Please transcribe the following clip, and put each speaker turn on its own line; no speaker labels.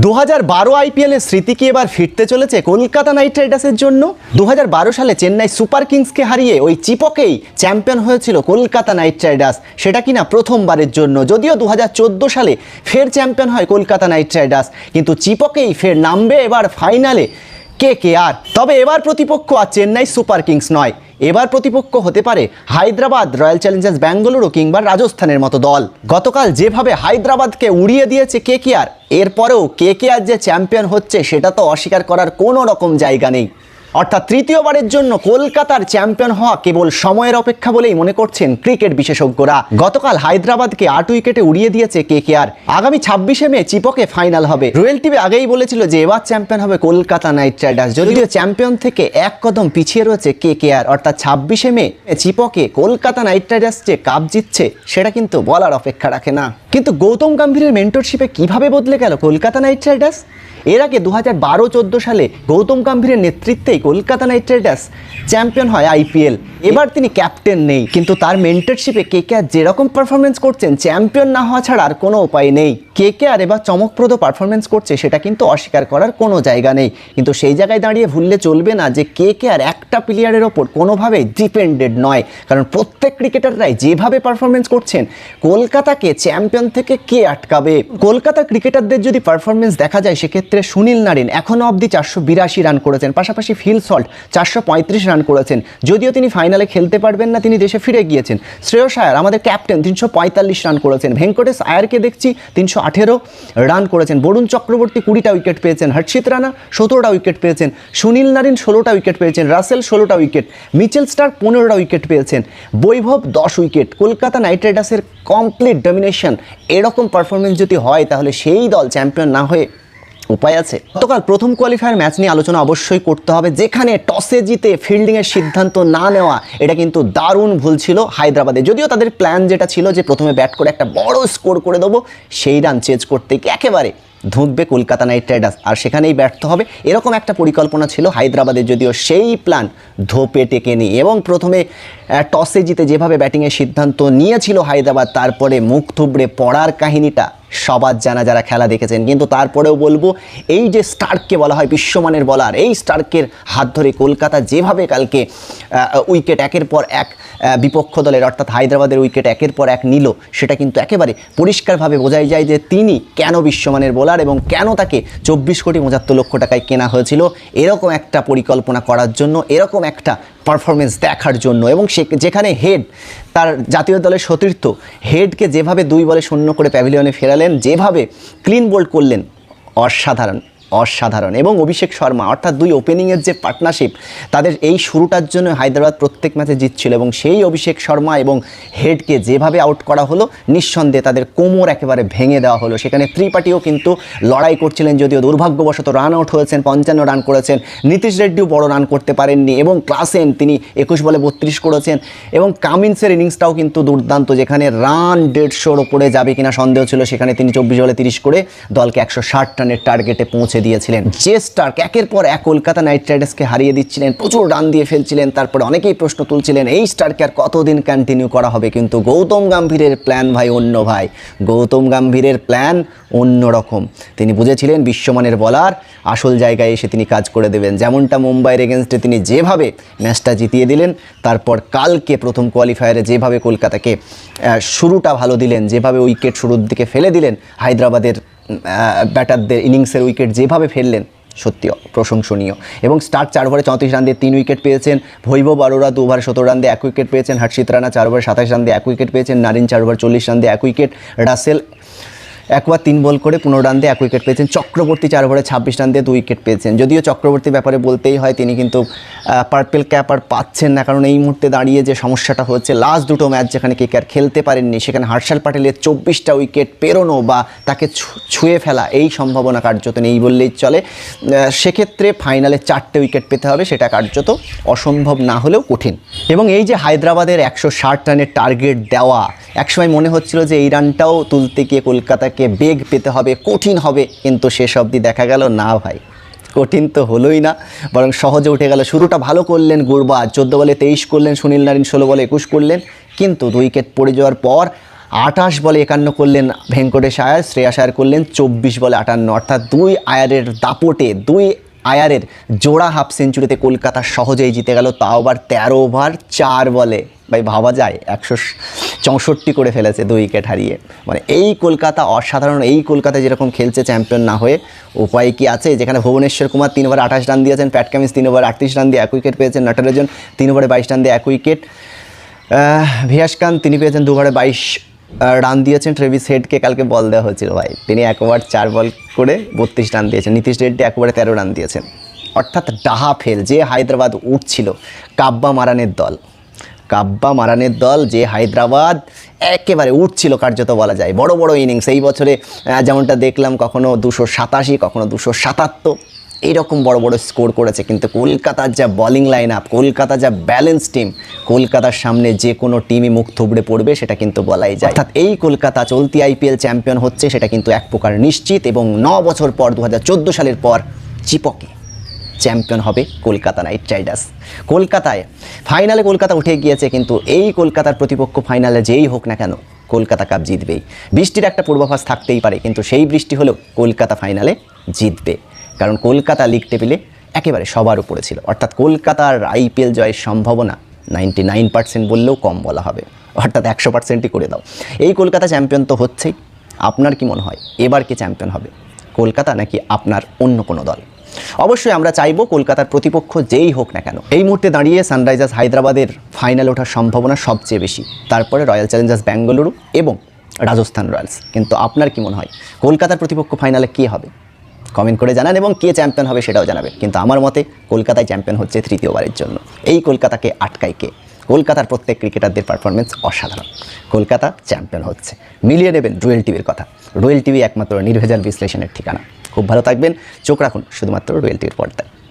দু হাজার বারো আইপিএলের স্মৃতি কি এবার ফিরতে চলেছে কলকাতা নাইট রাইডার্সের জন্য? দু হাজার বারো সালে চেন্নাই সুপার কিংসকে হারিয়ে ওই চিপকেই চ্যাম্পিয়ন হয়েছিল কলকাতা নাইট রাইডার্স। সেটা কিনা প্রথমবারের জন্য। যদিও দু হাজার চোদ্দ সালে ফের চ্যাম্পিয়ন হয় কলকাতা নাইট রাইডার্স, কিন্তু চিপকেই ফের নামবে এবার ফাইনালে কে কে আর তবে এবার প্রতিপক্ষ আর চেন্নাই সুপার কিংস নয়। এবার প্রতিপক্ষ হতে পারে হায়দ্রাবাদ রয়্যাল চ্যালেঞ্জার্স ব্যাঙ্গালুরু কিংবা রাজস্থানের মতো দল। গতকাল যেভাবে হায়দ্রাবাদকে উড়িয়ে দিয়েছে কে কে আর এরপরেও কে কে আর যে চ্যাম্পিয়ন হচ্ছে সেটা তো অস্বীকার করার কোনো রকম জায়গা নেই। অর্থাৎ তৃতীয়বারের জন্য কলকাতার চ্যাম্পিয়ন হওয়া কেবল সময়ের অপেক্ষা বলেই মনে করছেন ক্রিকেট বিশেষজ্ঞরা। গতকাল হায়দ্রাবাদকে আট উইকেটে উড়িয়ে দিয়েছে কে কে আর আগামী ছাব্বিশে মে চিপকে ফাইনাল হবে। রয়্যাল টিভি আগেই বলেছিল যে এবার চ্যাম্পিয়ন হবে কলকাতা নাইট রাইডার্স। যদিও চ্যাম্পিয়ন থেকে এক কদম পিছিয়ে রয়েছে কে কে আর অর্থাৎ ছাব্বিশে মে চিপকে কলকাতা নাইট রাইডার্স যে কাপ জিতছে, সেটা কিন্তু বলার অপেক্ষা রাখে না। কিন্তু গৌতম গম্ভীরের মেন্টরশিপে কীভাবে বদলে গেল কলকাতা নাইট রাইডার্স? এর আগে দু হাজার বারো চোদ্দ সালে গৌতম গম্ভীরের নেতৃত্বেই কলকাতা নাইট রাইডার্স চ্যাম্পিয়ন হয় আইপিএল। এবার তিনি ক্যাপ্টেন নেই, কিন্তু তার মেন্টরশিপে কে কে আর যেরকম পারফরমেন্স করছেন চ্যাম্পিয়ন না হওয়া ছাড়া আর কোনো উপায় নেই। কে কে আর এবার চমকপ্রদ পারফরমেন্স করছে, সেটা কিন্তু অস্বীকার করার কোনো জায়গা নেই। কিন্তু সেই জায়গায় দাঁড়িয়ে ভুললে চলবে না যে কে কে আর একটা প্লেয়ারের ওপর কোনোভাবেই ডিপেন্ডেড নয়। কারণ প্রত্যেক ক্রিকেটাররাই যেভাবে পারফরমেন্স করছেন, কলকাতাকে চ্যাম্পিয়ন থেকে কে আটকাবে? কলকাতার ক্রিকেটারদের যদি পারফরমেন্স দেখা যায়, সেক্ষেত্রে সুনীল নারিন এখনও অবধি চারশো বিরাশি রান করেছেন, পাশাপাশি ফিল সল্ট চারশো পঁয়ত্রিশ রান করেছেন। যদিও তিনি ফাইনালে খেলতে পারবেন না, তিনি দেশে ফিরে গিয়েছেন। শ্রেয়স আয়ার, আমাদের ক্যাপ্টেন, তিনশো পঁয়তাল্লিশ রান করেছেন। ভেঙ্কটেশ আয়ারকে দেখছি, তিনশো আঠেরো রান করেছেন। বরুণ চক্রবর্তী কুড়িটা উইকেট পেয়েছেন। হর্ষিত রানা, সতেরোটা উইকেট পেয়েছেন। সুনীল নারিন, ষোলোটা উইকেট পেয়েছেন। রাসেল, ষোলোটা উইকেট। মিচেল স্টার পনেরোটা উইকেট পেয়েছেন। বৈভব, দশ উইকেট। কলকাতা নাইট রাইডার্সের কমপ্লিট ডমিনেশন। এরকম পারফরমেন্স যদি হয়, তাহলে সেই দল চ্যাম্পিয়ন না হয়ে উপায় আছে। গতকাল প্রথম কোয়ালিফায়ার ম্যাচ নিয়ে আলোচনা অবশ্যই করতে হবে। যেখানে টসে জিতে ফিল্ডিংয়ের সিদ্ধান্ত না নেওয়া, এটা কিন্তু দারুণ ভুল ছিল হায়দ্রাবাদে। যদিও তাদের প্ল্যান যেটা ছিল যে প্রথমে ব্যাট করে একটা বড় স্কোর করে দেবো, সেই রান চেঞ্জ করতে গিয়ে একেবারে ধুঁকবে কলকাতা নাইট রাইডার্স আর সেখানেই ব্যর্থ হবে। এরকম একটা পরিকল্পনা ছিল হায়দ্রাবাদের যদিও সেই প্ল্যান ধোপে টেকে টেকেনি। এবং প্রথমে টসে জিতে যেভাবে ব্যাটিংয়ের সিদ্ধান্ত নিয়েছিল হায়দ্রাবাদ, তারপরে মুখ থুবড়ে পড়ার কাহিনীটা সবার জানা যারা খেলা দেখেছেন। কিন্তু তারপরেও বলব, এই যে স্টার্ককে বলা হয়, বিশ্বমানের বলার, এই স্টার্কের হাত ধরে কলকাতা যেভাবে কালকে উইকেট একের পর এক বিপক্ষ দলের, অর্থাৎ হায়দ্রাবাদের উইকেট একের পর এক নিল, সেটা কিন্তু একেবারে পরিষ্কারভাবে বোঝাই যায় যে তিনি কেন বিশ্বমানের বোলার এবং কেন তাকে চব্বিশ কোটি পঁচাত্তর লক্ষ টাকায় কেনা হয়েছিল। এরকম একটা পরিকল্পনা করার জন্য, এরকম একটা পারফরমেন্স দেখার জন্য এবং সে যেখানে হেড তার জাতীয় দলের সতীর্থ হেডকে যেভাবে দুই বলে শূন্য করে প্যাভিলিয়নে ফেরালেন, যেভাবে ক্লিন বোল্ড করলেন, অসাধারণ। অসাধারণ। এবং অভিষেক শর্মা, অর্থাৎ দুই ওপেনিংয়ের যে পার্টনারশিপ তাদের এই শুরুটার জন্য হায়দ্রাবাদ প্রত্যেক ম্যাচে জিতছিল এবং সেই অভিষেক শর্মা এবং হেডকে যেভাবে আউট করা হলো, নিঃসন্দেহে তাদের কোমর একেবারে ভেঙে দেওয়া হলো। সেখানে ত্রিপাঠীও কিন্তু লড়াই করছিলেন যদিও দুর্ভাগ্যবশত রান আউট হয়েছেন, পঞ্চান্ন রান করেছেন। নীতিশ রেড্ডিও বড় রান করতে পারেননি এবং ক্লাসেন তিনি একুশ বলে বত্রিশ করেছেন। এবং কামিন্সের ইনিংসটাও কিন্তু দুর্দান্ত, যেখানে রান দেড়শোর ওপরে যাবে কিনা সন্দেহ ছিল, সেখানে তিনি চব্বিশ বলে তিরিশ করে দলকে একশো ষাট রানের টার্গেটে পৌঁছে দিয়েছিলেন। যে স্টার্ক একের পর এক কলকাতা নাইট রাইডার্সকে হারিয়ে দিচ্ছিলেন, প্রচুর রান দিয়ে ফেলছিলেন, তারপরে অনেকেই প্রশ্ন তুলছিলেন, এই স্টারকে আর কতদিন কন্টিনিউ করা হবে? কিন্তু গৌতম গাম্ভীরের প্ল্যান ভাই অন্য ভাই। গৌতম গাম্ভীরের প্ল্যান অন্য রকম তিনি বুঝেছিলেন, বিশ্বমানের বলার আসল জায়গায় এসে তিনি কাজ করে দেবেন। যেমনটা মুম্বাইয়ের এগেনস্টে তিনি যেভাবে ম্যাচটা জিতিয়ে দিলেন, তারপর কালকে প্রথম কোয়ালিফায়ারে যেভাবে কলকাতাকে শুরুটা ভালো দিলেন, যেভাবে উইকেট শুরুর দিকে ফেলে দিলেন, হায়দ্রাবাদের ব্যাটারদের ইনিংসের উইকেট যেভাবে ফেললেন, সত্যি প্রশংসনীয়। এবং স্টার চার ওভারে চৌত্রিশ রান দিয়ে তিন উইকেট পেয়েছেন। ভৈবব আরোরা দু ওভারে সতেরো রান দিয়ে এক উইকেট পেয়েছেন। হর্ষিত রানা চার ওভারে সাতাশ রান দিয়ে এক উইকেট পেয়েছেন। নারিন চার ওভার চল্লিশ রান দিয়ে এক উইকেট। রাসেল এক ওভার তিন বল করে পনেরো রান দিয়ে এক উইকেট পেয়েছেন। চক্রবর্তী চার ওভারে ছাব্বিশ রান দিয়ে দু উইকেট পেয়েছেন। যদিও চক্রবর্তী ব্যাপারে বলতেই হয়, তিনি কিন্তু পার্পেল ক্যাপ আর পাচ্ছেন না, কারণ এই মুহূর্তে দাঁড়িয়ে যে সমস্যাটা হচ্ছে লাস্ট দুটো ম্যাচ যেখানে কে আর খেলতে পারেননি, সেখানে হার্ষাল পাটেলের চব্বিশটা উইকেট পেরোনো বা তাকে ছুঁয়ে ফেলা, এই সম্ভাবনা কার্যত নেই বললেই চলে। সেক্ষেত্রে ফাইনালে চারটে উইকেট পেতে হবে, সেটা কার্যত অসম্ভব না হলেও কঠিন। এবং এই যে হায়দ্রাবাদের একশো ষাট রানের টার্গেট দেওয়া, একসময় মনে হচ্ছিল যে এই রানটাও তুলতে গিয়ে কলকাতাকে বেগ পেতে হবে, কঠিন হবে। কিন্তু শেষ অবধি দেখা গেল, না ভাই, কঠিন তো হলোই না। বরং সহজে উঠে গেল, শুরুটা ভালো করলেন গুরবাজ চোদ্দ বলে তেইশ করলেন, সুনীল নারিন ষোলো বলে একুশ করলেন। কিন্তু দুই উইকেট পড়ে যাওয়ার পর আঠাশ বলে একান্ন করলেন ভেঙ্কটেশ আয়ার, শ্রেয়াস আয়ার করলেন চব্বিশ বলে আটান্ন। অর্থাৎ দুই আয়ারের দাপটে, দুই আয়ারের জোড়া হাফ সেঞ্চুরিতে কলকাতা সহজেই জিতে গেল। তাও আবার তেরো ওভার, চার বলে। ভাই, ভাবা যায়, একশো চৌষট্টি করে ফেলেছে দুই উইকেট হারিয়ে। মানে এই কলকাতা অসাধারণ, এই কলকাতায় যেরকম খেলছে চ্যাম্পিয়ন না হয়ে, উপায় কি আছে? যেখানে ভুবনেশ্বর কুমার তিন ওভার আঠাশ রান দিয়েছেন, প্যাট কামিন্স তিন ওভার আটত্রিশ রান দিয়ে এক উইকেট পেয়েছেন, নটরাজন তিন ওভারে বাইশ রান দিয়ে এক উইকেট। ভিয়াস খান তিনি পেয়েছেন দু ওভারে বাইশ রান দিয়েছেন, ট্রেভিস হেডকে কালকে বল দেওয়া হয়েছিল ভাই। তিনি এক ওভার চার বল করে বত্রিশ রান দিয়েছেন, নীতিশ রেড্ডি এক ওভারে তেরো রান দিয়েছেন। অর্থাৎ ডাহা ফেল যে হায়দ্রাবাদ উঠছিল কাব্বা মারানের দল। কাব্বা মারানের দল যে হায়দ্রাবাদ একেবারে উঠছিল কার্যত বলা যায়। বড় বড় ইনিংস। এই বছরে যেমনটা দেখলাম, কখনো দুশো সাতাশি, কখনো দুশো সাতাত্তর। এইরকম বড় বড় স্কোর করেছে। কিন্তু কলকাতার যা বোলিং লাইন আপ কলকাতা যা ব্যালেন্স টিম কলকাতার সামনে যে কোনো টিমই মুখ থুবড়ে পড়বে, সেটা কিন্তু বলাই যায়। অর্থাৎ এই কলকাতা চলতি আইপিএল চ্যাম্পিয়ন হচ্ছে, সেটা কিন্তু এক প্রকার নিশ্চিত এবং ন বছর পর, দু হাজার চোদ্দ সালের পর, চিপকে। চ্যাম্পিয়ন হবে কলকাতা নাইট রাইডার্স। কলকাতায়, ফাইনালে কলকাতা উঠে গিয়েছে কিন্তু এই কলকাতার প্রতিপক্ষ ফাইনালে যেই হোক না কেন কলকাতা কাপ জিতবেই। বৃষ্টির একটা পূর্বাভাস থাকতেই পারে কিন্তু সেই বৃষ্টি হলেও কলকাতা ফাইনালে জিতবে। কারণ কলকাতা লিগ টেবিলে একেবারে সবার উপরে ছিল। অর্থাৎ কলকাতার আইপিএল জয়ের সম্ভাবনা নাইনটি নাইন পার্সেন্ট বললেও কম বলা হবে। অর্থাৎ একশো পার্সেন্টই করে দাও। এই কলকাতা চ্যাম্পিয়ন তো হচ্ছেই। আপনার কি মনে হয়? এবার কি চ্যাম্পিয়ন হবে? কলকাতা নাকি আপনার অন্য কোনো দল? অবশ্যই আমরা চাইব কলকাতার প্রতিপক্ষ যেই হোক না কেন। এই মুহূর্তে দাঁড়িয়ে সানরাইজার্স হায়দ্রাবাদের ফাইনাল ওঠার সম্ভাবনা সবচেয়ে বেশি। তারপরে রয়্যাল চ্যালেঞ্জার্স ব্যাঙ্গালুরু এবং রাজস্থান রয়্যালস। কিন্তু আপনার কি মনে হয়, কলকাতার প্রতিপক্ষ ফাইনালে কে হবে? কমেন্ট করে জানান এবং কে চ্যাম্পিয়ন হবে সেটাও জানাবেন। কিন্তু আমার মতে কলকাতায় চ্যাম্পিয়ন হচ্ছে তৃতীয়বারের জন্য। এই কলকাতাকে আটকায় কে? কলকাতার প্রত্যেক ক্রিকেটারদের পারফরমেন্স অসাধারণ। কলকাতা চ্যাম্পিয়ন হচ্ছে। মিলিয়ে নেবেন রুয়েল টিভির কথা। রুয়েল টিভি একমাত্র নির্ভেজাল বিশ্লেষণের ঠিকানা। খুব ভালো থাকবেন। চোখ রাখুন শুধুমাত্র রয়েল টিভির পর্দায়।